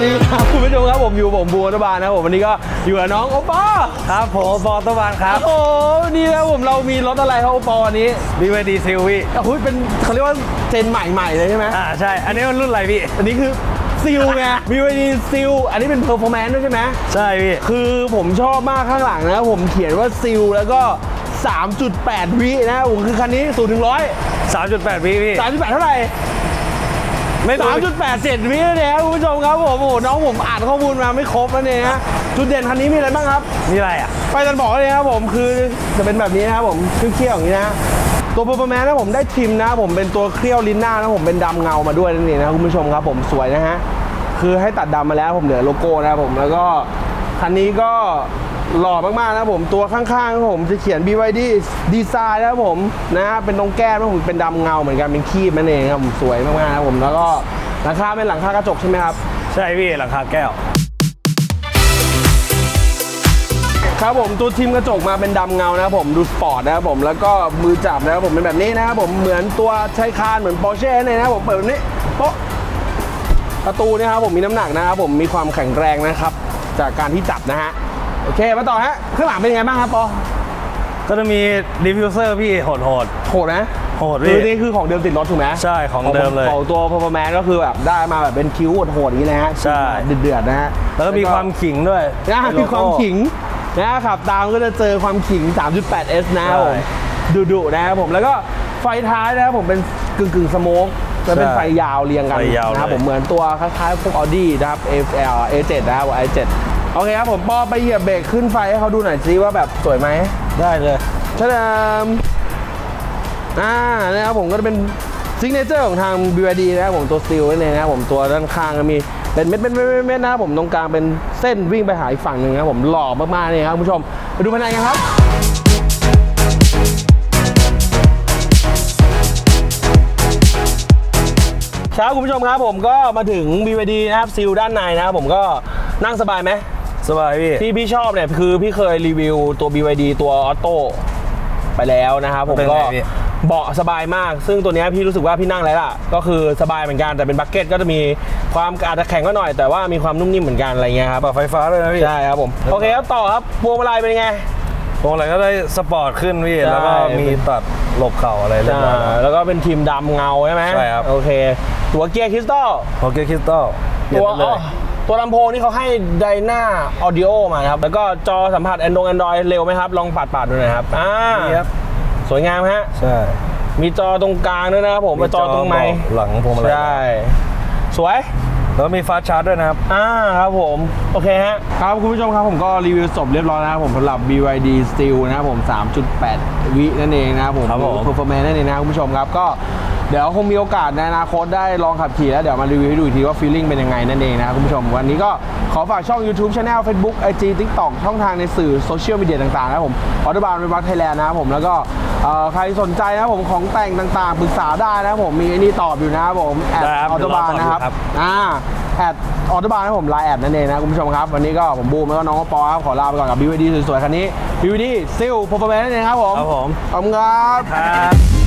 ผมอยู่ผมบูรบาลนะครับผมวันนี้ก็อยู่กับน้องโอปอครับผมฟอร์ตบานครับโอ้โหนี่นะครับผมเรามีรถอะไรครับโอปอวันนี้บีวดีซิลพี่โอ้ยเป็นเขาเรียกว่าเจนใหม่ๆเลยใช่ไหมอ่าใช่ อันนี้มันรุ่นอะไรพี่ อันนี้คือซิลไง BYD ซิลอันนี้เป็นเพอร์ฟอร์แมนซ์ด้วยใช่ไหมใช่พี่ คือผมชอบมากข้างหลังนะผมเขียนว่าซิลแล้วก็ 3.8 วินะครับผมคือคันนี้0ถึง100 3.8วิพี่3.8 เท่าไหร่ ไม่รู้3.8เศษวินั่นเองครับคุณผู้ชมครับผมโอ้โหน้องผมอ่านข้อมูลมาไม่ครบนั่นเองนะจุดเด่นคันนี้มีอะไรบ้างครับนี่อะไรอะ ไปกันบอกเลยนะครับผมคือจะเป็นแบบนี้นะครับผมเคี้ยวๆอย่างนี้นะตัว p e r f o r m a n c e นะผมได้ทิมนะผมเป็นตัวเครี้ยวลิ้นหน้านะผมเป็นดำเงามาด้วยนั่นเองนะคุณผู้ชมครับผมสวยนะฮะคือให้ตัดดำมาแล้วผมเหลือโลโก้นะครับผมแล้วก็คันนี้ก็ หล่อมากๆนะครับผมตัวข้างๆนะครับผมจะเขียน BYD ดีไซน์นะครับผมนะฮะเป็นตรงแก้มนะผมเป็นดำเงาเหมือนกันเป็นคีบนั่นเองครับผมสวยมากๆนะครับผมแล้วก็หลังคาเป็นหลังคากระจกใช่ไหมครับ ใช่พี่หลังคาแก้ว ครับผมตัวทีมกระจกมาเป็นดำเงานะครับผมดูสปอร์ตนะครับผมแล้วก็มือจับนะครับผมเป็นแบบนี้นะครับผมเหมือนตัวใช้คานเหมือนปอร์เช่เลยนะครับผมเปิดแบบนี้โป๊ะประตูเนะครับผมมีน้ำหนักนะครับผมมีความแข็งแรงนะครับ จากการที่จับนะฮะ โอเค มาต่อฮะ ข้างหลังเป็นยังไงบ้างครับปอก็จะมีดิฟฟิวเซอร์พี่โหดโหดโหดนะโหดคืพี่ อนี่คือของเดิมติดรถถูกไหมใช่ของเดิมเลยของตัว performance ก็คือแบบได้มาแบบเป็นคิ้วโหดๆอย่างนี้นะฮะใช่ เดือดๆนะฮะ แล้วก็มีความขิงด้วยนะในโลมีโก้ ความขิงนะครับตามก็จะเจอความขิง 3.8S นะครับผมใช่ดุดุๆนะครับผมแล้วก็ไฟท้ายนะครับผมเป็นกึ่งกึ่งสโมกจะเป็นใช่ไฟยาวเรียงกันไฟยาวนะครับเลยผมเหมือนตัวคล้ายๆพวก Audi นะครับ A A7 นะครับ i7 โอเคครับผมปอไปเหยียบเบรกขึ้นไฟให้เขาดูหน่อยสิว่าแบบสวยไหมได้เลยชะดามอ่านะครับผมก็จะเป็นซิกเนเจอร์ของทาง BYD นะครับผมตัวสตีลนั่นเองนะครับผมตัวด้านข้างก็มีเป็นเม็ดเม็ดเม็ดเม็ดเม็ดนะครับผมตรงกลางเป็นเส้นวิ่งไปหาอีกฝั่งหนึ่งนะครับผมหล่อมากๆเลยครับคุณผู้ชมไปดูภายในกันครับครับคุณผู้ชมครับผมก็มาถึง BYD นะครับซิลด้านในนะครับผมก็นั่งสบายไหม สบายพี่ ที่พี่ชอบเนี่ยคือพี่เคยรีวิวตัว BYD ตัวออโต้ไปแล้วนะครับผมเป็นก็ไงพี่เบาะสบายมาก ซึ่งตัวเนี้ยพี่รู้สึกว่าพี่นั่งแล้วล่ะ ก็คือสบายเหมือนกันแต่เป็นบักเก็ตก็จะมีความอาจจะแข็งก็หน่อย แต่ว่ามีความนุ่มนิ่มเหมือนกันอะไรเงี้ยครับปรับไฟฟ้าด้วยนะพี่ ใช่ครับผม โอเคครับ ต่อครับพวงมาลัยเป็นยังไงพวงอะไรก็ได้สปอร์ตขึ้นพี่ใช่แล้วก็มีตัดหลบเข่าอะไรเรียบร้อยแล้วแล้วก็เป็นทีมดำเงาใช่ไหมใช่ครับ โอเค ตัวเกียร์คริสตัลโอเคคริสตัลเปลี่ยนตัวไปเลอ๋อย ตัวลำโพงนี่เขาให้ไดนาออดิโอมาครับ แล้วก็จอสัมผัส Android Android เร็วไหมครับ ลองปัดปัดๆดูหน่อยครับอ่านี่ครับ สวยงามฮะ ใช่ มีจอตรงกลางด้วยนะครับผมเป็นจอตรงไม้หลังพวงมาลัยใช่สวยแล้วก็มีฟาสต์ชาร์จด้วยนะครับ อ่าครับผม โอเคฮะ ครับคุณผู้ชมครับผมก็รีวิวจบเรียบร้อยนะครับผมสำหรับ BYD Steel นะครับผม 3.8 วินั่นเองนะครับผมครับผม performance นั่นเองนะครับคุณผู้ชมครับก็ เดี๋ยวคงมีโอกาสในอนาคตได้ลองขับขี่แล้วเดี๋ยวมารีวิวให้ดูอีกทีว่า feeling เป็นยังไงนั่นเองนะครับคุณผู้ชม วันนี้ก็ขอฝากช่อง YouTube Channel Facebook IG TikTok ช่องทางในสื่อโซเชียลมีเดียต่างๆนะครับผมออโตบานเป็นวัดไทยแลนด์นะครับผมแล้วก็เอ่อใครสนใจนะครับผมของแต่งต่างๆปรึกษาได้นะครับผมมีไอ้นี่ตอบอยู่นะครับผมแอดได้ครับออโตบานเดี๋ยวรอตอบนะครับอยู่ครับอ่าแอดออโตบานนะผมไลน์แอดนั่นเองนะคุณผู้ชมครับ วันนี้ก็ผมบูมแล้วก็น้องปอครับขอลาไปก่อนกับ BVD สวยๆคันนี้ BVD ซิล p e r f o r m a n c e นั่นเองครับผมครับผมขอบคุณครับครับ